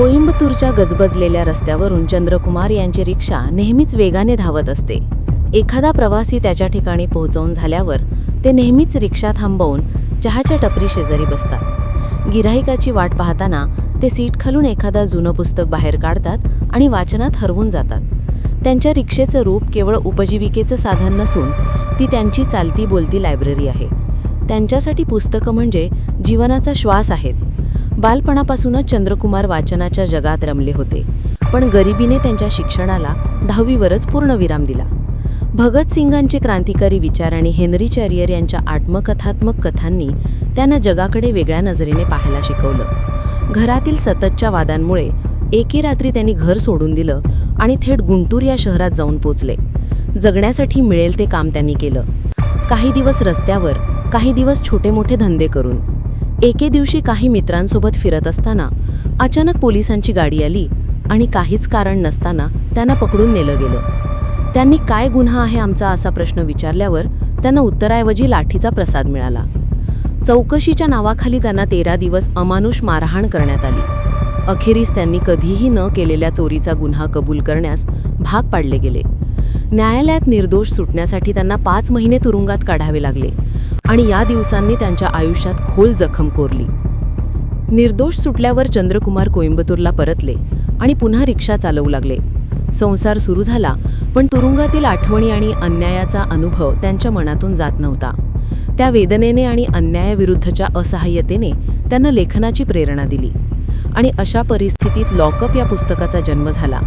कोइंबतूरच्या गजबजलेल्या रस्त्यावरून चंद्रकुमार यांची रिक्षा नेहमीच वेगाने धावत असते. एखादा प्रवासी त्याच्या ठिकाणी पोहोचवून झाल्यावर ते नेहमीच रिक्षा थांबवून चहाच्या टपरी शेजारी बसतात. गिराहिकाची वाट पाहताना ते सीट खालून एखादा जुनं पुस्तक बाहेर काढतात आणि वाचनात हरवून जातात. त्यांच्या रिक्षेचं रूप केवळ उपजीविकेचं साधन नसून ती त्यांची चालती बोलती लायब्ररी आहे. त्यांच्यासाठी पुस्तकं म्हणजे जीवनाचा श्वास आहेत. बालपणापासूनच चंद्रकुमार वाचनाच्या जगात रमले होते. पण गरिबीने त्यांच्या शिक्षणाला दहावीवरच पूर्णविराम दिला. भगतसिंगांचे क्रांतिकारी विचार आणि हेनरी चॅरियर यांच्या आत्मकथात्मक कथांनी त्यांना जगाकडे वेगळ्या नजरेने पाहायला शिकवलं. घरातील सततच्या वादांमुळे एके रात्री त्यांनी घर सोडून दिलं आणि थेट गुंटूर या शहरात जाऊन पोचले. जगण्यासाठी मिळेल ते काम त्यांनी केलं. काही दिवस रस्त्यावर काही दिवस छोटे मोठे धंदे करून एके दिवशी काही मित्रांसोबत फिरत असताना अचानक पोलिसांची गाडी आली आणि काहीच कारण नसताना त्यांना पकडून नेलं गेलं. त्यांनी काय गुन्हा आहे आमचा असा प्रश्न विचारल्यावर त्यांना उत्तराऐवजी लाठीचा प्रसाद मिळाला. चौकशीच्या नावाखाली त्यांना तेरा दिवस अमानुष मारहाण करण्यात आली. अखेरीस त्यांनी कधीही न केलेल्या चोरीचा गुन्हा कबूल करण्यास भाग पाडले गेले. न्यायालयात निर्दोष सुटण्यासाठी त्यांना पाच महिने तुरुंगात काढावे लागले. आणि या दिवसांनी त्यांच्या आयुष्यात खोल जखम कोरली. निर्दोष सुटल्यावर चंद्रकुमार कोइंबतूरला परतले आणि पुन्हा रिक्षा चालवू लागले. संसार सुरू झाला पण तुरुंगातील आठवणी आणि अन्यायाचा अनुभव त्यांच्या मनातून जात नव्हता. त्या वेदनेने आणि अन्यायाविरुद्धच्या असहाय्यतेने त्यांना लेखनाची प्रेरणा दिली. आणि अशा परिस्थितीत लॉकअप या पुस्तकाचा जन्म झाला.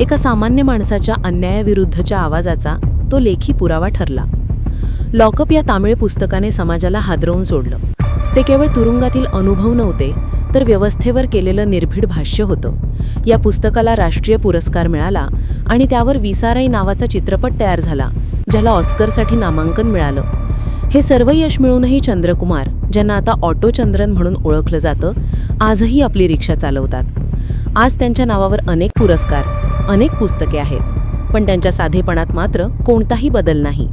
एका सामान्य माणसाच्या अन्यायाविरुद्धच्या आवाजाचा तो लेखी पुरावा ठरला. लॉकअप या तामिळ पुस्तकाने समाजाला हादरवून सोडलं. ते केवळ तुरुंगातील अनुभव नव्हते तर व्यवस्थेवर केलेलं निर्भीड भाष्य होतं. या पुस्तकाला राष्ट्रीय पुरस्कार मिळाला आणि त्यावर विसाराई नावाचा चित्रपट तयार झाला ज्याला ऑस्करसाठी नामांकन मिळालं. हे सर्व यश मिळूनही चंद्रकुमार ज्यांना आता ऑटो चंद्रन म्हणून ओळखलं जातं आजही आपली रिक्षा चालवतात. आज त्यांच्या नावावर अनेक पुरस्कार अनेक पुस्तके आहेत पण त्यांच्या साधेपणात मात्र कोणताही बदल नाही.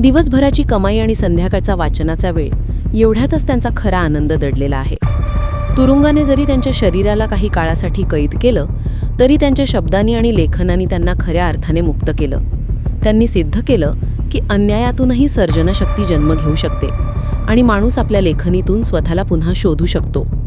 दिवसभराची कमाई आणि संध्याकाळचा वाचनाचा वेळ एवढ्यातच त्यांचा खरा आनंद दडलेला आहे. तुरुंगाने जरी त्यांच्या शरीराला काही काळासाठी कैद केलं तरी त्यांच्या शब्दांनी आणि लेखनाने त्यांना खऱ्या अर्थाने मुक्त केलं. त्यांनी सिद्ध केलं की अन्यायातूनही सर्जनशक्ती जन्म घेऊ शकते आणि माणूस आपल्या लेखनीतून स्वतःला पुन्हा शोधू शकतो.